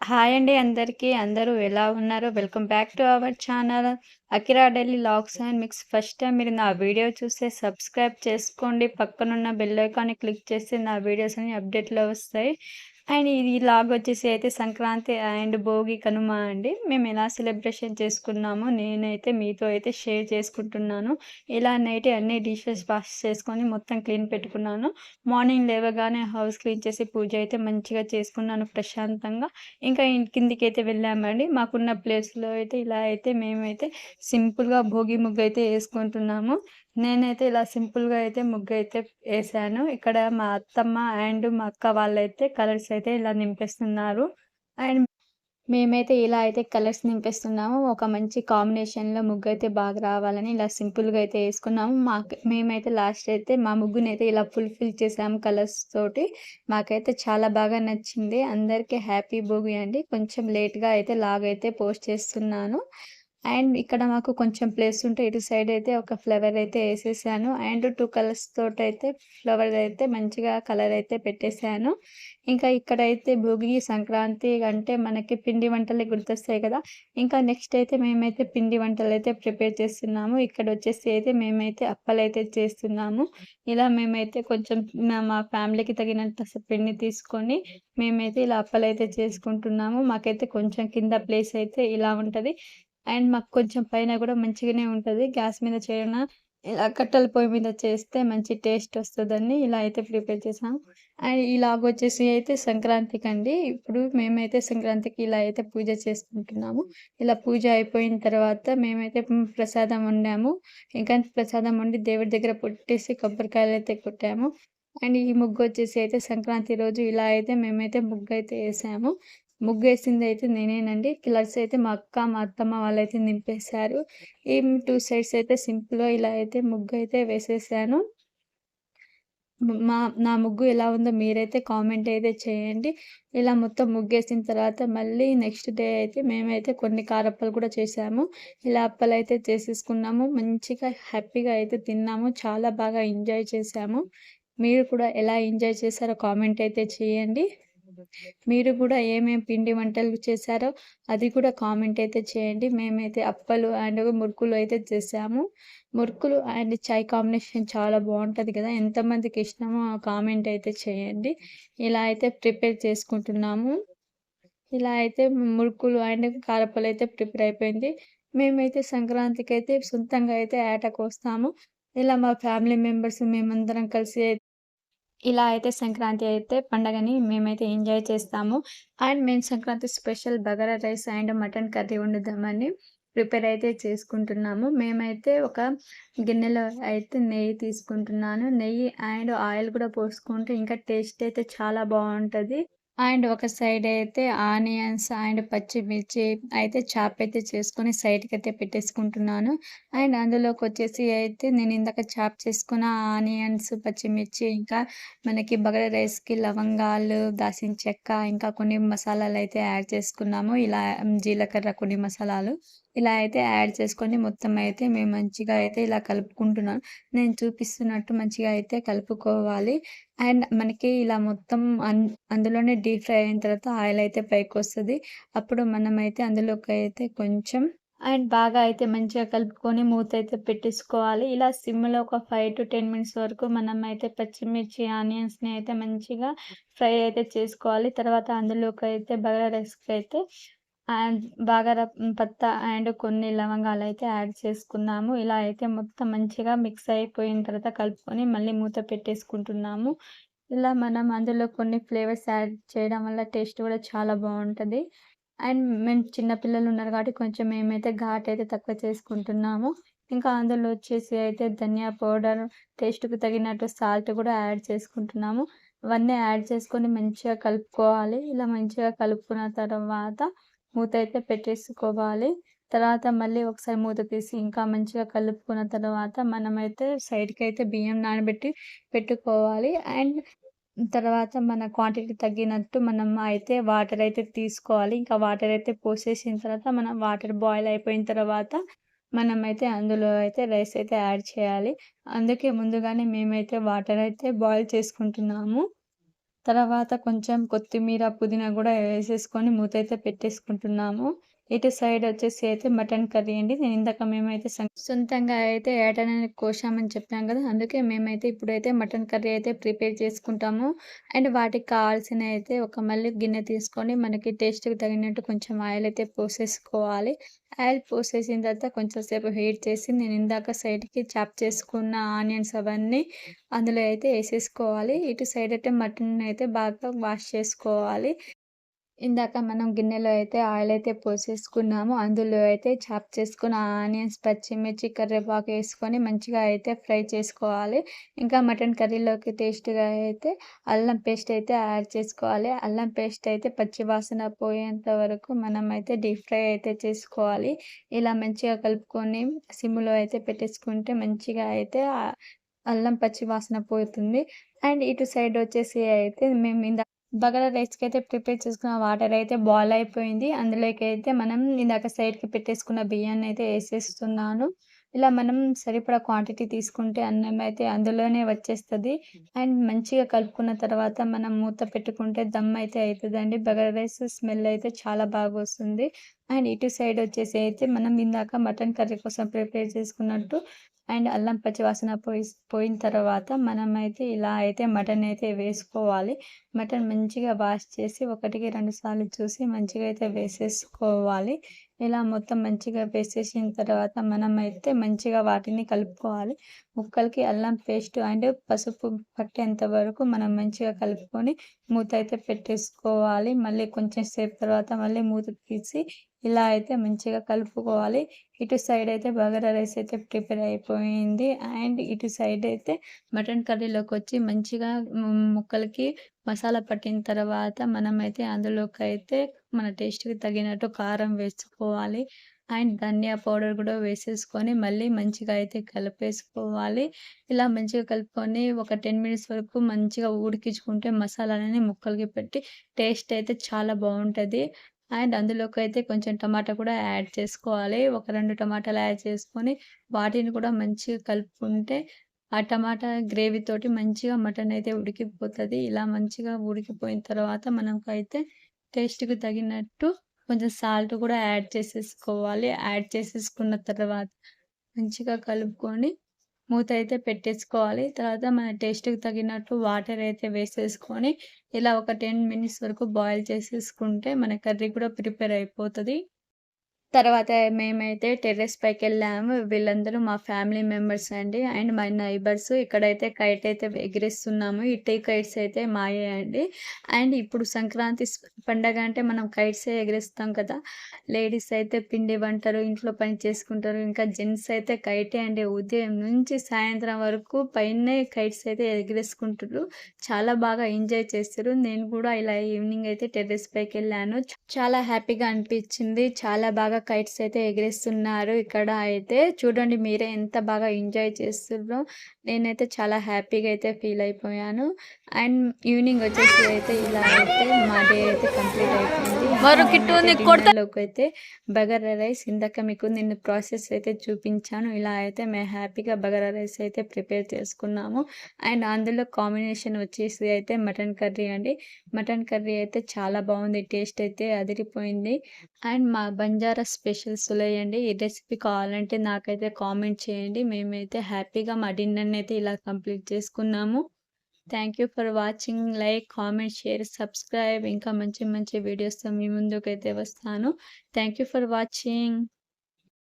Hi అండి అందరికీ. అందరూ ఎలా ఉన్నారో welcome back to our channel Akira daily logs and mix. First time మీరు నా వీడియో చూస్తే సబ్స్క్రైబ్ చేసుకోండి. పక్కనున్న బెల్ ఐకాన్‌ని క్లిక్ చేస్తే నా వీడియోస్ అన్ని అప్డేట్‌లో వస్తాయి. అండ్ ఇది లాగ్ వచ్చేసి అయితే సంక్రాంతి అండ్ భోగి, కనుమ అండి. మేము ఎలా సెలబ్రేషన్ చేసుకున్నామో నేనైతే మీతో అయితే షేర్ చేసుకుంటున్నాను. ఇలా నైట్ అన్ని డిషెస్ వాష్ చేసుకొని మొత్తం క్లీన్ పెట్టుకున్నాను. మార్నింగ్ లేవగానే హౌస్ క్లీన్ చేసి పూజ అయితే మంచిగా చేసుకున్నాను ప్రశాంతంగా. ఇంకా ఇన్ కిందికైతే వెళ్ళామండి. మాకున్న ప్లేస్‌లో అయితే ఇలా అయితే మేమైతే సింపుల్‌గా భోగి ముగ్గు అయితే వేసుకుంటున్నాము నేనైతే ఇలా సింపుల్‌గా అయితే ముగ్గు అయితే వేసాను ఇక్కడ మా అత్తమ్మ అండ్ మా అక్క వాళ్ళైతే కలర్స్ అయితే ఇలా నింపేస్తున్నారు. అండ్ మేమైతే ఇలా అయితే కలర్స్ నింపేస్తున్నాము. ఒక మంచి కాంబినేషన్‌లో ముగ్గు అయితే బాగా రావాలని ఇలా సింపుల్‌గా అయితే వేసుకున్నాము మాకు మేమైతే లాస్ట్ అయితే మా ముగ్గునైతే ఇలా ఫుల్‌ఫిల్ చేసాము కలర్స్ తోటి. మాకైతే చాలా బాగా నచ్చింది. అందరికీ హ్యాపీ భోగి అండి. కొంచెం లేట్‌గా అయితే లాగ్ అయితే పోస్ట్ చేస్తున్నాను. అండ్ ఇక్కడ మాకు కొంచెం ప్లేస్ ఉంటే ఇటు సైడ్ అయితే ఒక ఫ్లవర్ అయితే వేసేసాను అండ్ టూ కలర్స్ తోటైతే ఫ్లవర్ అయితే మంచిగా కలర్ అయితే పెట్టేసాను. ఇంకా ఇక్కడైతే భోగి, సంక్రాంతి అంటే మనకి పిండి వంటలే గుర్తొస్తాయి కదా! ఇంకా నెక్స్ట్ అయితే మేమైతే పిండి వంటలైతే ప్రిపేర్ చేస్తున్నాము. ఇక్కడ వచ్చేసి అయితే మేమైతే అప్పలైతే చేస్తున్నాము. ఇలా మేమైతే కొంచెం మా ఫ్యామిలీకి తగినంత పిండి తీసుకొని మేమైతే ఇలా అప్పలైతే చేసుకుంటున్నాము. మాకైతే కొంచెం కింద ప్లేస్ అయితే ఇలా ఉంటుంది అండ్ మాకు కొంచెం పైన కూడా మంచిగానే ఉంటుంది గ్యాస్ మీద చేయడం ఇలా కట్టెల పొయ్యి మీద చేస్తే మంచి టేస్ట్ వస్తుందని ఇలా అయితే ప్రిపేర్ చేసాం. అండ్ ఇలాగొచ్చేసి అయితే సంక్రాంతికండి. ఇప్పుడు మేమైతే సంక్రాంతికి ఇలా అయితే పూజ చేసుకుంటున్నాము. ఇలా పూజ అయిపోయిన తర్వాత మేమైతే ప్రసాదం వండాము. ఇంకా ప్రసాదం వండి దేవుడి దగ్గర పొట్టేసి కొబ్బరికాయలు అయితే కొట్టాము. అండ్ ఈ ముగ్గు వచ్చేసి అయితే సంక్రాంతి రోజు ఇలా అయితే మేమైతే ముగ్గయితే ముగ్గేసింది అయితే నేనేనండి. కలర్స్ అయితే మా అక్క, మా అత్తమ్మ వాళ్ళైతే నింపేశారు. ఈ టూ సైడ్స్ అయితే సింపుల్‌గా ఇలా అయితే ముగ్గు అయితే వేసేసాను. మా నా ముగ్గు ఎలా ఉందో మీరైతే కామెంట్ అయితే చేయండి. ఇలా మొత్తం ముగ్గేసిన తర్వాత మళ్ళీ నెక్స్ట్ డే అయితే మేమైతే కొన్ని కారప్పలు కూడా చేసాము. ఇలా అప్పలు అయితే చేసేసుకున్నాము. మంచిగా హ్యాపీగా అయితే తిన్నాము. చాలా బాగా ఎంజాయ్ చేశాము. మీరు కూడా ఎలా ఎంజాయ్ చేశారో కామెంట్ అయితే చేయండి. మీరు కూడా ఏమేమి పిండి వంటలు చేశారో అది కూడా కామెంట్ అయితే చేయండి. మేమైతే అప్పలు అండ్ మురుకులు అయితే చేసాము. మురుకులు అండ్ చాయ్ కాంబినేషన్ చాలా బాగుంటుంది కదా! ఎంతమందికి ఇష్టమో కామెంట్ అయితే చేయండి. ఇలా అయితే ప్రిపేర్ చేసుకుంటున్నాము. ఇలా అయితే మురుకులు అండ్ కారపలు అయితే ప్రిపేర్ అయిపోయింది. మేమైతే అయితే సొంతంగా అయితే ఏటకు వస్తాము ఇలా మా ఫ్యామిలీ మెంబర్స్ మేమందరం కలిసి ఇలా అయితే సంక్రాంతి అయితే పండగని మేమైతే ఎంజాయ్ చేస్తాము. అండ్ మేము Sankranti special bagara rice and mutton curry వండుదామని prepare అయితే చేసుకుంటున్నాము. మేమైతే ఒక గిన్నెలో అయితే నెయ్యి తీసుకుంటున్నాను. నెయ్యి అండ్ ఆయిల్ కూడా పోసుకుంటే ఇంకా టేస్ట్ అయితే చాలా బాగుంటుంది అండ్ ఒక సైడ్ అయితే ఆనియన్స్ అండ్ పచ్చిమిర్చి అయితే చాప్ అయితే చేసుకొని అయితే పెట్టేసుకుంటున్నాను. అండ్ అందులోకి వచ్చేసి అయితే నేను ఇందాక చాప్ చేసుకున్న ఆనియన్స్, పచ్చిమిర్చి ఇంకా మనకి బగడ రైస్‌కి లవంగాలు, దాసిన చెక్క ఇంకా కొన్ని మసాలాలు అయితే యాడ్ చేసుకున్నాము. ఇలా జీలకర్ర కొన్ని మసాలాలు. ఇలా అయితే యాడ్ చేసుకొని మొత్తం అయితే మేము మంచిగా అయితే ఇలా కలుపుకుంటున్నాం. నేను చూపిస్తున్నట్టు మంచిగా అయితే కలుపుకోవాలి. అండ్ మనకి ఇలా మొత్తం అన్ అందులోనే డీప్ ఫ్రై అయిన తర్వాత ఆయిల్ అయితే పైకి వస్తుంది అప్పుడు మనమైతే అందులోకి అయితే కొంచెం అండ్ బాగా అయితే మంచిగా కలుపుకొని మూత అయితే పెట్టేసుకోవాలి. ఇలా సిమ్‌లో ఒక 5-10 మినిట్స్ వరకు మనమైతే పచ్చిమిర్చి, ఆనియన్స్‌ని అయితే మంచిగా ఫ్రై అయితే చేసుకోవాలి. తర్వాత అందులోకి అయితే బగారా అయితే అండ్ బగారా పత్తా అండ్ కొన్ని లవంగాలు అయితే యాడ్ చేసుకున్నాము. ఇలా అయితే మొత్తం మంచిగా మిక్స్ అయిపోయిన తర్వాత కలుపుకొని మళ్ళీ మూత పెట్టేసుకుంటున్నాము. ఇలా మనం అందులో కొన్ని ఫ్లేవర్స్ యాడ్ చేయడం వల్ల టేస్ట్ కూడా చాలా బాగుంటుంది అండ్ మేము చిన్నపిల్లలు ఉన్నారు కాబట్టి కొంచెం మేమైతే అయితే తక్కువ చేసుకుంటున్నాము. ఇంకా అందులో వచ్చేసి అయితే ధనియా పౌడర్, టేస్ట్‌కి తగినట్టు సాల్ట్ కూడా యాడ్ చేసుకుంటున్నాము. అవన్నీ యాడ్ చేసుకొని మంచిగా కలుపుకోవాలి. ఇలా మంచిగా కలుపుకున్న తర్వాత మూత అయితే పెట్టేసుకోవాలి. తర్వాత మళ్ళీ ఒకసారి మూత తీసి ఇంకా మంచిగా కలుపుకున్న తర్వాత మనమైతే సైడ్కి అయితే బియ్యం నానబెట్టి పెట్టుకోవాలి. అండ్ తర్వాత మన క్వాంటిటీ తగ్గినట్టు మనం అయితే వాటర్ అయితే తీసుకోవాలి. ఇంకా వాటర్ అయితే పోసేసిన తర్వాత మనం వాటర్ బాయిల్ అయిపోయిన తర్వాత మనమైతే అందులో అయితే రైస్ అయితే యాడ్ చేయాలి. అందుకే ముందుగానే మేమైతే వాటర్ అయితే బాయిల్ చేసుకుంటున్నాము. తర్వాత కొంచెం కొత్తిమీర, పుదీనా కూడా వేసేసుకొని మూతైతే పెట్టేసుకుంటున్నాము. ఇటు సైడ్ వచ్చేసి అయితే మటన్ కర్రీ అండి. నేను ఇందాక మేమైతే సొంతంగా అయితే ఏటనని కోసామని చెప్పాం కదా అందుకే మేమైతే ఇప్పుడైతే మటన్ కర్రీ అయితే ప్రిపేర్ చేసుకుంటాము. అండ్ వాటికి కావాల్సిన అయితే ఒక మళ్ళీ గిన్నె తీసుకొని మనకి టేస్ట్‌కి తగినట్టు కొంచెం ఆయిల్ అయితే పోసేసుకోవాలి. ఆయిల్ పోసేసిన తర్వాత కొంచెం సేపు హీట్ చేసి నేను ఇందాక సైడ్‌కి చాప్ చేసుకున్న ఆనియన్స్ అవన్నీ అందులో అయితే వేసేసుకోవాలి ఇటు సైడ్ అయితే మటన్ అయితే బాగా వాష్ చేసుకోవాలి. ఇందాక మనం గిన్నెలో అయితే ఆయిల్ అయితే పోసేసుకున్నాము. అందులో అయితే చాప్ చేసుకున్న ఆనియన్స్, పచ్చిమిర్చి, కరివేపాకు వేసుకొని మంచిగా అయితే ఫ్రై చేసుకోవాలి. ఇంకా మటన్ కర్రీలోకి టేస్ట్‌గా అయితే అల్లం పేస్ట్ అయితే యాడ్ చేసుకోవాలి. అల్లం పేస్ట్ అయితే పచ్చి వాసన పోయేంత వరకు మనం అయితే డీప్ ఫ్రై అయితే చేసుకోవాలి. ఇలా మంచిగా కలుపుకొని సిమ్‌లో అయితే పెట్టేసుకుంటే మంచిగా అయితే అల్లం పచ్చి వాసన పోతుంది. అండ్ ఇటు సైడ్ వచ్చేసి అయితే మేము ఇందా బగర్ రైస్కి అయితే ప్రిపేర్ చేసుకున్న వాటర్ అయితే బాయిల్ అయిపోయింది. అందులోకి అయితే మనం ఇందాక సైడ్‌కి పెట్టేసుకున్న బియ్యాన్ని అయితే వేసేస్తున్నాను. ఇలా మనం సరిపడా క్వాంటిటీ తీసుకుంటే అన్నం అయితే అందులోనే వచ్చేస్తుంది. అండ్ మంచిగా కలుపుకున్న తర్వాత మనం మూత పెట్టుకుంటే దమ్ అయితే అవుతుందండి బగారా రైస్ స్మెల్ అయితే చాలా బాగా వస్తుంది. అండ్ ఇటు సైడ్ వచ్చేసి అయితే మనం ఇందాక మటన్ కర్రీ కోసం ప్రిపేర్ చేసుకున్నట్టు అండ్ అల్లం పచ్చి వాసన పోయిన తర్వాత మనమైతే ఇలా అయితే మటన్ అయితే వేసుకోవాలి. మటన్ మంచిగా వాష్ చేసి ఒకటికి రెండు సార్లు చూసి మంచిగా అయితే వేసేసుకోవాలి. ఇలా మొత్తం మంచిగా వేసేసిన తర్వాత మనమైతే మంచిగా వాటిని కలుపుకోవాలి. ముక్కలకి అల్లం పేస్ట్ అండ్ పసుపు పట్టేంత వరకు మనం మంచిగా కలుపుకొని మూత అయితే పెట్టేసుకోవాలి. మళ్ళీ కొంచెం సేపు తర్వాత మళ్ళీ మూత తీసి ఇలా అయితే మంచిగా కలుపుకోవాలి. ఇటు సైడ్ అయితే బగారా రైస్ అయితే ప్రిపేర్ అయిపోయింది. అండ్ ఇటు సైడ్ అయితే మటన్ కర్రీలోకి వచ్చి మంచిగా ముక్కలకి మసాలా పట్టిన తర్వాత మనమైతే అందులోకి అయితే మన టేస్ట్‌కి తగినట్టు కారం వేసుకోవాలి. అండ్ ధనియా పౌడర్ కూడా వేసేసుకొని మళ్ళీ మంచిగా అయితే కలిపేసుకోవాలి. ఇలా మంచిగా కలుపుకొని ఒక 10 మినిట్స్ వరకు మంచిగా ఉడికించుకుంటే మసాలాలని ముక్కలకి పెట్టి టేస్ట్ అయితే చాలా బాగుంటుంది అండ్ అందులోకైతే కొంచెం టమాటా కూడా యాడ్ చేసుకోవాలి. ఒక రెండు టమాటాలు యాడ్ చేసుకొని వాటిని కూడా మంచిగా కలుపుకుంటే ఆ టమాటా గ్రేవీ తోటి మంచిగా మటన్ అయితే ఉడికిపోతుంది ఇలా మంచిగా ఉడికిపోయిన తర్వాత మనకైతే టేస్ట్‌కి తగినట్టు కొంచెం సాల్ట్ కూడా యాడ్ చేసేసుకోవాలి. యాడ్ చేసేసుకున్న తర్వాత మంచిగా కలుపుకొని మూత అయితే పెట్టేసుకోవాలి. తర్వాత మన టేస్ట్‌కి తగినట్టు వాటర్ అయితే వేసేసుకొని ఇలా ఒక 10 మినిట్స్ వరకు బాయిల్ చేసేసుకుంటే మన కర్రీ కూడా ప్రిపేర్ అయిపోతుంది తర్వాత మేమైతే టెర్రస్ పైకెళ్ళాము. వీళ్ళందరూ మా ఫ్యామిలీ మెంబర్స్ అండి. And my neighbours. ఇక్కడైతే కైట్ అయితే ఎగిరిస్తున్నాము ఈ 2 కైట్స్ అయితే మాయే అండి. అండ్ ఇప్పుడు సంక్రాంతి పండగ అంటే మనం కైట్సే ఎగరేస్తాం కదా! లేడీస్ అయితే పిండి వంటలు, ఇంట్లో పని చేసుకుంటారు. ఇంకా జెంట్స్ అయితే కైటే అండి. ఉదయం నుంచి సాయంత్రం వరకు పైనే కైట్స్ అయితే ఎగిరేసుకుంటారు చాలా బాగా ఎంజాయ్ చేస్తారు నేను కూడా ఇలా ఈవినింగ్ అయితే టెర్రస్ పైకి వెళ్ళాను చాలా హ్యాపీగా అనిపించింది. చాలా బాగా కైట్స్ అయితే ఎగరేస్తున్నారు. ఇక్కడ అయితే చూడండి మీరే ఎంత బాగా ఎంజాయ్ చేస్తుర్రో. నేనైతే చాలా హ్యాపీగా అయితే ఫీల్ అయిపోయాను. అండ్ ఈవినింగ్ వచ్చేసి అయితే ఇలా అయితే మా డే అయితే కంప్లీట్ అయిపోయింది. మరో కిట్టు నేనైతే నీకు కొడతా డిన్నర్‌లోకైతే బగారా రైస్ ఇందాక మీకు నేను ప్రాసెస్ అయితే చూపించాను. ఇలా అయితే మేము హ్యాపీగా బగారా రైస్ అయితే ప్రిపేర్ చేసుకున్నాము. అండ్ అందులో కాంబినేషన్ వచ్చేసి అయితే మటన్ కర్రీ అండి. మటన్ కర్రీ అయితే చాలా బావుంది. టేస్ట్ అయితే అదిరిపోయింది. అండ్ మా బంజారా స్పెషల్ సులై అండి. ఈ రెసిపీ కావాలంటే నాకైతే కామెంట్ చేయండి. మేమైతే హ్యాపీగా మా డిన్నర్‌ని అయితే ఇలా కంప్లీట్ చేసుకున్నాము. Thank you for watching. Like, comment, share, subscribe ఇంకా మంచి మంచి వీడియోస్‌తో మీ ముందుకైతే వస్తాను. Thank you for watching.